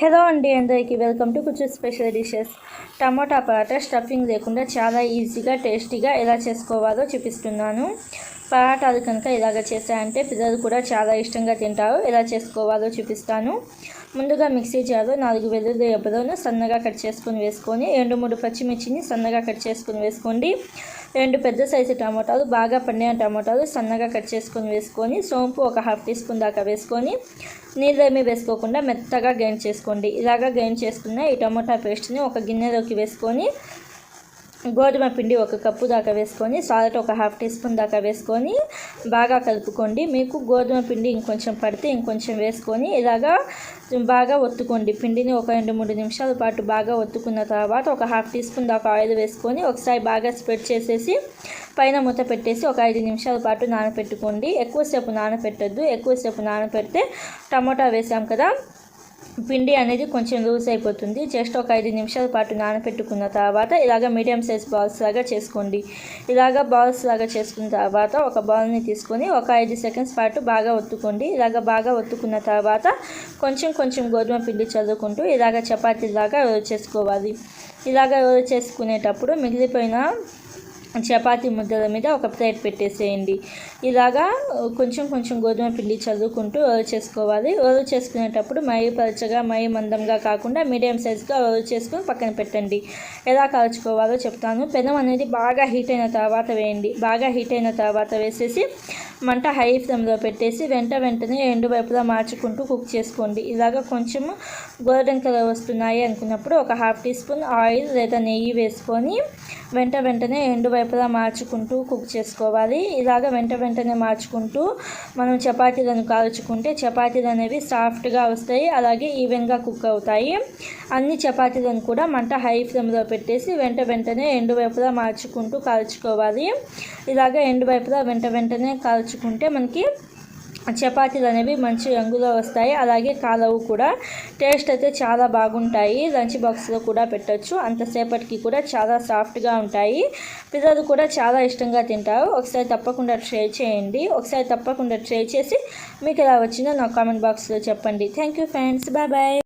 Hello అండి అందరికీ welcome to కుచ్చు special dishes. Tomato paratha stuffing లేకుండా చాలా ఈజీగా టేస్టీగా ఎలా చేసుకోవాలో చూపిస్తున్నాను. పరాటాలు కనుక ఇలాగ చేశాయంటే పిల్లలు కూడా చాలా ఇష్టంగా తింటారు. ఎలా చేసుకోవాలో చూపిస్తాను. ముందుగా మిక్సీ జార్లో నాలుగు వెల్లుల్లి రెబ్బలను సన్నగా కట్ చేసుకొని వేసుకొని రెండు మూడు పచ్చిమిర్చిని సన్నగా కట్ చేసుకొని వేసుకోండి. రెండు పెద్ద సైజు టమాటాలు బాగా పండిన టమాటాలు సన్నగా కట్ చేసుకొని వేసుకొని సోంపు ఒక హాఫ్ టీ స్పూన్ దాకా వేసుకొని నీళ్ళేమీ వేసుకోకుండా మెత్తగా గ్రైండ్ చేసుకోండి. ఇలాగా గ్రైండ్ చేసుకున్న ఈ టమాటా పేస్ట్ని ఒక గిన్నెలోకి వేసుకొని గోధుమ పిండి ఒక కప్పు దాకా వేసుకొని సాల్ట్ ఒక హాఫ్ టీ స్పూన్ దాకా వేసుకొని బాగా కలుపుకోండి. మీకు గోధుమ పిండి ఇంకొంచెం పడితే ఇంకొంచెం వేసుకొని ఇలాగా బాగా ఒత్తుకోండి. పిండిని ఒక రెండు మూడు నిమిషాల పాటు బాగా ఒత్తుకున్న తర్వాత ఒక హాఫ్ టీ స్పూన్ దాకా ఆయిల్ వేసుకొని ఒకసారి బాగా స్ప్రెడ్ చేసేసి పైన మూత పెట్టేసి ఒక ఐదు నిమిషాల పాటు నానపెట్టుకోండి. ఎక్కువసేపు నానపెట్టద్దు. ఎక్కువసేపు నానపెడితే టమోటా వేసాం కదా పిండి అనేది కొంచెం లూజ్ అయిపోతుంది. జస్ట్ ఒక ఐదు నిమిషాల పాటు నానబెట్టుకున్న తర్వాత ఇలాగ మీడియం సైజ్ బాల్స్ లాగా చేసుకోండి. ఇలాగ బాల్స్ లాగా చేసుకున్న తర్వాత ఒక బాల్ని తీసుకొని ఒక ఐదు సెకండ్స్ పాటు బాగా ఒత్తుకోండి. ఇలాగ బాగా ఒత్తుకున్న తర్వాత కొంచెం కొంచెం గోధుమ పిండి చల్లుకుంటూ ఇలాగ చపాతీలాగా చేసుకోవాలి. ఇలాగ చేసుకునేటప్పుడు మిగిలిపోయిన చపాతి ముద్దల మీద ఒక ప్లేట్ పెట్టేసేయండి. ఇలాగా కొంచెం కొంచెం గోధుమ పిండి చదువుకుంటూ రోల్ చేసుకోవాలి. రోల్ చేసుకునేటప్పుడు మై పలచగా మై మందంగా కాకుండా మీడియం సైజ్గా రోల్ చేసుకుని పక్కన పెట్టండి. ఎలా కాల్చుకోవాలో చెప్తాను. పెనం అనేది బాగా హీట్ అయిన తర్వాత వేయండి. బాగా హీట్ అయిన తర్వాత వేసేసి మంట హై ఫ్లేమ్లో పెట్టేసి వెంట వెంటనే ఎండు వైపులా మార్చుకుంటూ కుక్ చేసుకోండి. ఇలాగ కొంచెం గోల్డెన్ కలర్ వస్తున్నాయి అనుకున్నప్పుడు ఒక హాఫ్ టీ స్పూన్ ఆయిల్ లేదా నెయ్యి వేసుకొని వెంట వెంటనే ఎండు వైపులా మార్చుకుంటూ కుక్ చేసుకోవాలి. ఇలాగ వెంట వెంటనే మార్చుకుంటూ మనం చపాతీలను కాల్చుకుంటే చపాతీలు అనేవి సాఫ్ట్గా వస్తాయి అలాగే ఈవెన్గా కుక్ అవుతాయి. అన్ని చపాతీలను కూడా మంట హై ఫ్లేమ్లో పెట్టేసి వెంట వెంటనే ఎండు వైపులా మార్చుకుంటూ కాల్చుకోవాలి. ఇలాగ ఎండు వైపులా వెంట వెంటనే కాల్చు కాల్చుకుంటే మనకి చపాతీలు అనేవి మంచి రంగులో వస్తాయి. అలాగే కాలవు కూడా టేస్ట్ అయితే చాలా బాగుంటాయి. లంచ్ బాక్స్లో కూడా పెట్టచ్చు. అంతసేపటికి కూడా చాలా సాఫ్ట్గా ఉంటాయి. పిల్లలు కూడా చాలా ఇష్టంగా తింటారు. ఒకసారి తప్పకుండా ట్రై చేయండి. ఒకసారి తప్పకుండా ట్రై చేసి మీకు ఎలా వచ్చిందో నా కామెంట్ బాక్స్లో చెప్పండి. Thank you friends. Bye bye.